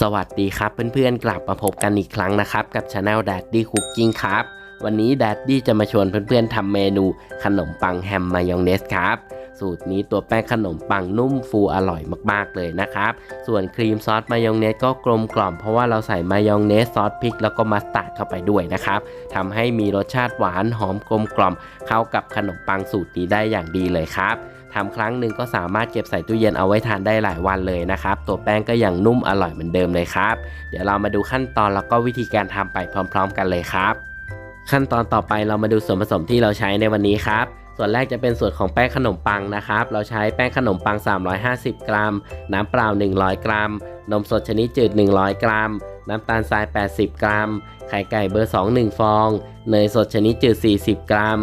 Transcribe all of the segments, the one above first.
สวัสดีครับเพื่อนๆกลับมาพบกันอีกครั้งนะครับกับช anel Daddy Cooking ครับ วันนี้ Daddy จะมาชวนเพื่อนๆทำเมนูขนมปังแฮมมายองเนสครับ สูตรนี้ตัวแป้งขนมปังนุ่มฟูอร่อยมากๆเลยนะครับ ส่วนครีมซอสมายองเนสก็กลมกล่อมเพราะว่าเราใส่มายองเนสซอสพริกแล้วก็มัสตาร์ดเข้าไปด้วยนะครับทำให้มีรสชาติหวานหอมกลมกล่อมเข้ากับขนมปังสูตรนี้ได้อย่างดีเลยครับ ทำครั้งหนึ่งก็สามารถเก็บใส่ตู้เย็นเอาไว้ทานได้หลายวันเลยนะครับ ตัวแป้งก็ยังนุ่มอร่อยเหมือนเดิมเลยครับ เดี๋ยวเรามาดูขั้นตอนแล้วก็วิธีการทำไปพร้อม ๆ กันเลยครับ ขั้นตอนต่อไปเรามาดูส่วนผสมที่เราใช้ในวันนี้ครับส่วนแรกจะเป็นส่วนของแป้งขนมปังนะครับ เราใช้แป้งขนมปัง 350 กรัม น้ำเปล่า 100 กรัม นมสดชนิดจืด 100 กรัม น้ำตาลทราย 80 กรัม ไข่ไก่เบอร์ 2 1 ฟอง เนยสดชนิดจืด 40 กรัม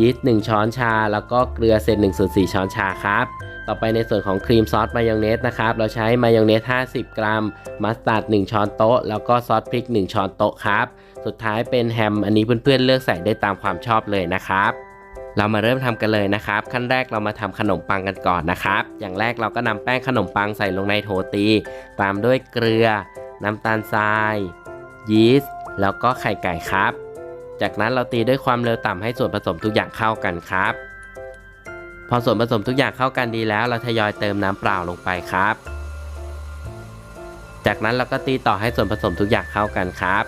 ยีสต์1ช้อนชา แล้วก็เกลือเศษ1ส่วน4ช้อนชาครับต่อไปในส่วนของครีมซอสมายองเนสนะครับเราใช้มายองเนส 50 กรัม มัสตาร์ด 1 ช้อนโต๊ะ แล้วก็ซอสพริก 1 ช้อนโต๊ะครับ สุดท้ายเป็นแฮม อันนี้เพื่อนๆเลือกใส่ได้ตามความชอบเลยนะครับ เรามาเริ่มทำกันเลยนะครับ ขั้นแรกเรามาทำขนมปังกันก่อนนะครับ อย่างแรกเราก็นำแป้งขนมปังใส่ลงในโถตี ตามด้วยเกลือ น้ำตาลทราย ยีสต์แล้วก็ไข่ไก่ครับ จากนั้นเราตีด้วยความเร็วต่ำให้ส่วนผสมทุกอย่างเข้ากันครับ พอส่วนผสมทุกอย่างเข้ากันดีแล้ว เราทยอยเติมน้ำเปล่าลงไปครับ จากนั้นเราก็ตีต่อให้ส่วนผสมทุกอย่างเข้ากันครับ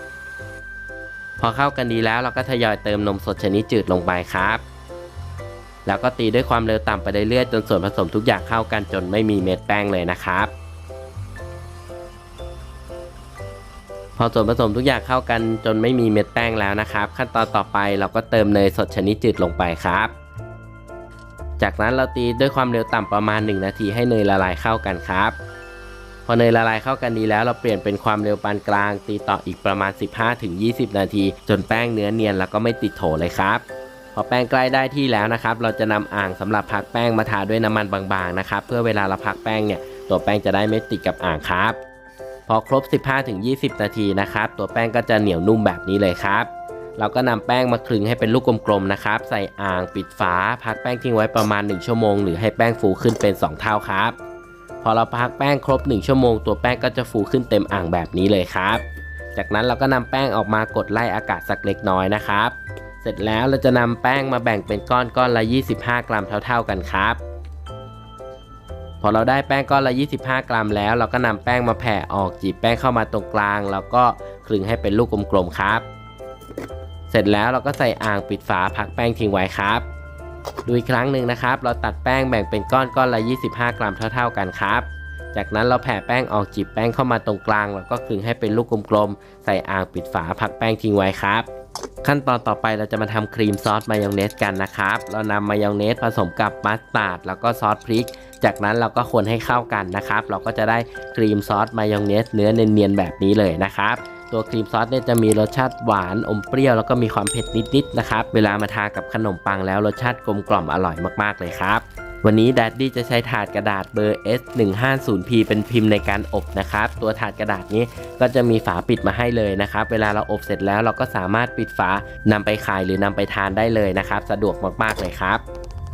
พอเข้ากันดีแล้วเราก็ทยอยเติมนมสดชนิดจืดลงไปครับ แล้วก็ตีด้วยความเร็วต่ำไปเรื่อยๆจนส่วนผสมทุกอย่างเข้ากันจนไม่มีเม็ดแป้งเลยนะครับ พอส่วนผสมทุกอย่างเข้ากันจนไม่มีเม็ดแป้งแล้วนะครับ ขั้นตอนต่อไปเราก็เติมเนยสดชนิดจืดลงไปครับ จากนั้นเราตีด้วยความเร็วต่ำประมาณ 1 นาทีให้เนยละลายเข้ากันครับ พอเนยละลายเข้ากันดีแล้วเราเปลี่ยนเป็นความเร็วปานกลาง ตีต่ออีกประมาณ 15-20 นาที จนแป้งเนื้อเนียนแล้วก็ไม่ติดโถเลยครับพอแป้งใกล้ได้ที่แล้วนะครับ เราจะนำอ่างสำหรับพักแป้งมาทาด้วยน้ำมันบางๆนะครับ เพื่อเวลาเราพักแป้งเนี่ย ตัวแป้งจะได้ไม่ติดกับอ่างครับ พอครบ 15-20 นาทีนะครับ ตัวแป้งก็จะเหนียวนุ่มแบบนี้เลยครับ เราก็นำแป้งมาคลึงให้เป็นลูกกลมๆนะครับ ใส่อ่างปิดฝา พักแป้งทิ้งไว้ประมาณ 1 ชั่วโมง หรือให้แป้งฟูขึ้นเป็น 2 เท่าครับ พอเราพักแป้งครบ 1 ชั่วโมง ตัวแป้งก็จะฟูขึ้นเต็มอ่างแบบนี้เลยครับ จากนั้นเราก็นำแป้งออกมากดไล่อากาศสักเล็กน้อยนะครับ เสร็จแล้วเราจะนำแป้งมาแบ่งเป็นก้อนก้อนละ 25 กรัมเท่า ๆกันครับ อเราได้แป้งก้อนละ 25 กรัมแล้ว เราก็นำแป้งมาแผ่ออกจีบแป้งเข้ามาตรงกลาง แล้วก็คลึงให้เป็นลูกกลมๆครับ เสร็จแล้วเราก็ใส่อ่างปิดฝาพักแป้งทิ้งไว้ครับ ดูอีกครั้งหนึ่งนะครับ เราตัดแป้งแบ่งเป็นก้อนก้อนละ 25 กรัมเท่า ๆกันครับ จากนั้นเราแผ่แป้งออกจีบแป้งเข้ามาตรงกลาง แล้วก็คลึงให้เป็นลูกกลมๆใส่อ่างปิดฝาพักแป้งทิ้งไว้ครับ ขั้นตอนต่อไปเราจะมาทำครีมซอสมายองเนสกันนะครับ เรานำมายองเนสผสมกับมัสตาร์ดแล้วก็ซอสพริก จากนั้นเราก็คนให้เข้ากันนะครับ เราก็จะได้ครีมซอสมายองเนสเนื้อเนียนๆแบบนี้เลยนะครับตัวครีมซอสเนี่ยจะมีรสชาติหวานอมเปรี้ยวแล้วก็มีความเผ็ดนิดๆนะครับ เวลามาทากับขนมปังแล้วรสชาติกลมกล่อมอร่อยมากๆเลยครับ วันนี้ดัดดี้จะใช้ถาดกระดาษเบอร์ S150P เป็นพิมพ์ในการอบนะครับ ตัวถาดกระดาษนี้ก็จะมีฝาปิดมาให้เลยนะครับ เวลาเราอบเสร็จแล้วเราก็สามารถปิดฝานำไปขายหรือนำไปทานได้เลยนะครับ สะดวกมากๆเลยครับ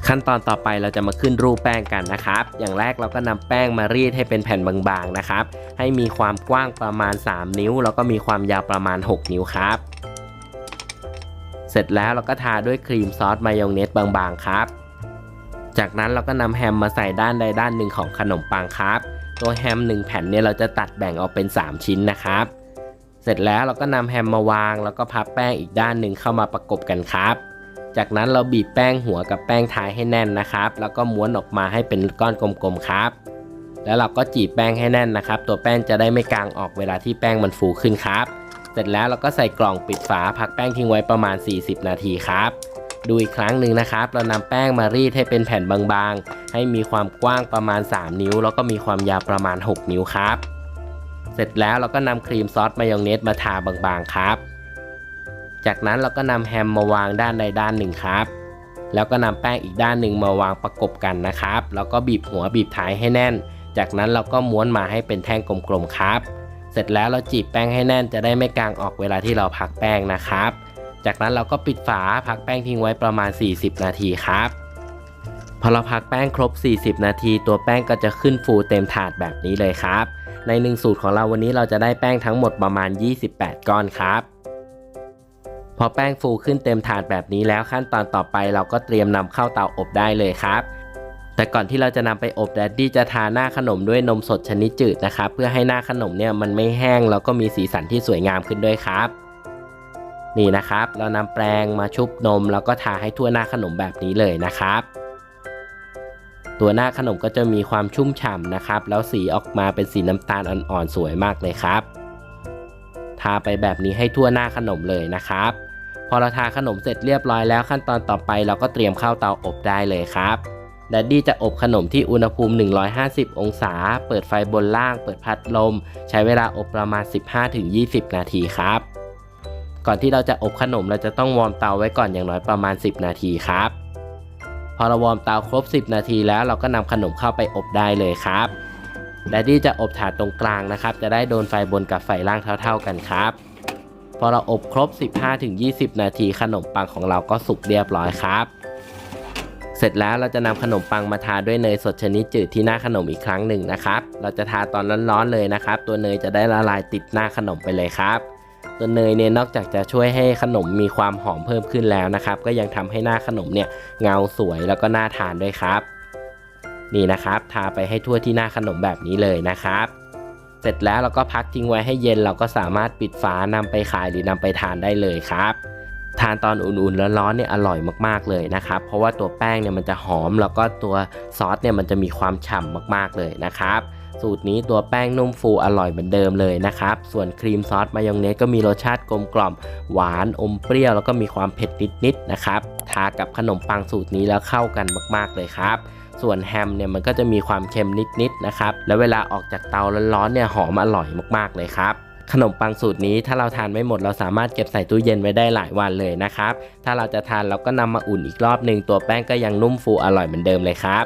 ขั้นตอนต่อไปเราจะมาขึ้นรูปแป้งกันนะครับ อย่างแรกเราก็นำแป้งมารีดให้เป็นแผ่นบางๆนะครับ ให้มีความกว้างประมาณ 3 นิ้ว แล้วก็มีความยาวประมาณ 6 นิ้วครับ เสร็จแล้วเราก็ทาด้วยครีมซอสมายองเนสบางๆครับ จากนั้นเราก็นำแฮมมาใส่ด้านใดด้านหนึ่งของขนมปังครับ ตัวแฮม 1 แผ่นเนี่ยเราจะตัดแบ่งออกเป็น 3 ชิ้นนะครับ เสร็จแล้วเราก็นำแฮมมาวาง แล้วก็พับแป้งอีกด้านหนึ่งเข้ามาประกบกันครับ จากนั้นเราบีบแป้งหัวกับแป้งท้ายให้แน่นนะครับ แล้วก็ม้วนออกมาให้เป็นก้อนกลมๆครับ แล้วเราก็จีบแป้งให้แน่นนะครับ ตัวแป้งจะได้ไม่กางออกเวลาที่แป้งมันฟูขึ้นครับ เสร็จแล้วเราก็ใส่กล่องปิดฝาพักแป้งทิ้งไว้ประมาณ 40 นาทีครับ ดูอีกครั้งหนึ่งนะครับ เรานำแป้งมารีดให้เป็นแผ่นบางๆ ให้มีความกว้างประมาณ 3 นิ้ว แล้วก็มีความยาวประมาณ 6 นิ้วครับ เสร็จแล้วเราก็นำครีมซอสมายองเนสมาทาบางๆครับ จากนั้นเราก็นำแฮมมาวางด้านใดด้านหนึ่งครับ แล้วก็นำแป้งอีกด้านหนึ่งมาวางประกบกันนะครับ แล้วก็บีบหัวบีบท้ายให้แน่น จากนั้นเราก็ม้วนมาให้เป็นแท่งกลมๆครับ เสร็จแล้วเราจีบแป้งให้แน่นจะได้ไม่กางออกเวลาที่เราพักแป้งนะครับ จากนั้นเราก็ปิดฝาพักแป้งทิ้งไว้ประมาณ 40 นาทีครับ พอเราพักแป้งครบ 40 นาที ตัวแป้งก็จะขึ้นฟูเต็มถาดแบบนี้เลยครับ ในหนึ่งสูตรของเราวันนี้เราจะได้แป้งทั้งหมดประมาณ 28 ก้อนครับพอแป้งฟูขึ้นเต็มถาดแบบนี้แล้วขั้นตอนต่อไปเราก็เตรียมนำเข้าเตาอบได้เลยครับแต่ก่อนที่เราจะนำไปอบแดดดี้จะทาหน้าขนมด้วยนมสดชนิดจืดนะครับ เพื่อให้หน้าขนมเนี่ยมันไม่แห้งแล้วก็มีสีสันที่สวยงามขึ้นด้วยครับ นี่นะครับ เรานำแปรงมาชุบนม แล้วก็ทาให้ทั่วหน้าขนมแบบนี้เลยนะครับ ตัวหน้าขนมก็จะมีความชุ่มฉ่ำนะครับ แล้วสีออกมาเป็นสีน้ำตาลอ่อนๆสวยมากเลยครับ ทาไปแบบนี้ให้ทั่วหน้าขนมเลยนะครับ พอเราทาขนมเสร็จเรียบร้อยแล้วขั้นตอนต่อไปเราก็เตรียมเข้าเตาอบได้เลยครับแดดดี้จะอบขนมที่อุณหภูมิ 150 องศา เปิดไฟบนล่าง เปิดพัดลม ใช้เวลาอบประมาณ 15-20 นาทีครับ ก่อนที่เราจะอบขนมเราจะต้องวอร์มเตาไว้ก่อนอย่างน้อยประมาณ 10 นาทีครับ พอเราวอร์มเตาครบ 10 นาทีแล้วเราก็นำขนมเข้าไปอบได้เลยครับแดดดี้จะอบถาดตรงกลางนะครับ จะได้โดนไฟบนกับไฟล่างเท่า ๆกันครับ พอเราอบครบ 15-20 นาทีขนมปังของเราก็สุกเรียบร้อยครับ เสร็จแล้วเราจะนำขนมปังมาทาด้วยเนยสดชนิดจืดที่หน้าขนมอีกครั้งหนึ่งนะครับ เราจะทาตอนร้อนๆเลยนะครับ ตัวเนยจะได้ละลายติดหน้าขนมไปเลยครับ ตัวเนยเนี่ยนอกจากจะช่วยให้ขนมมีความหอมเพิ่มขึ้นแล้วนะครับ ก็ยังทำให้หน้าขนมเนี่ยเงาสวยแล้วก็น่าทานด้วยครับ นี่นะครับ ทาไปให้ทั่วที่หน้าขนมแบบนี้เลยนะครับ เสร็จแล้วเราก็พักทิ้งไว้ให้เย็นเราก็สามารถปิดฝานำไปขายหรือนำไปทานได้เลยครับทานตอนอุ่นๆแล้วร้อนๆเนี่ยอร่อยมากๆเลยนะครับ เพราะว่าตัวแป้งเนี่ยมันจะหอมแล้วก็ตัวซอสเนี่ยมันจะมีความฉ่ำมากๆเลยนะครับ สูตรนี้ตัวแป้งนุ่มฟูอร่อยเหมือนเดิมเลยนะครับ ส่วนครีมซอสมายองเนสก็มีรสชาติกลมกล่อมหวานอมเปรี้ยวแล้วก็มีความเผ็ดนิดๆนะครับทากับขนมปังสูตรนี้แล้วเข้ากันมากๆเลยครับส่วนแฮมเนี่ยมันก็จะมีความเค็มนิดๆนะครับ แล้วเวลาออกจากเตาร้อนๆเนี่ยหอมอร่อยมากๆเลยครับ ขนมปังสูตรนี้ถ้าเราทานไม่หมดเราสามารถเก็บใส่ตู้เย็นไว้ได้หลายวันเลยนะครับ ถ้าเราจะทานเราก็นำมาอุ่นอีกรอบหนึ่งตัวแป้งก็ยังนุ่มฟูอร่อยเหมือนเดิมเลยครับ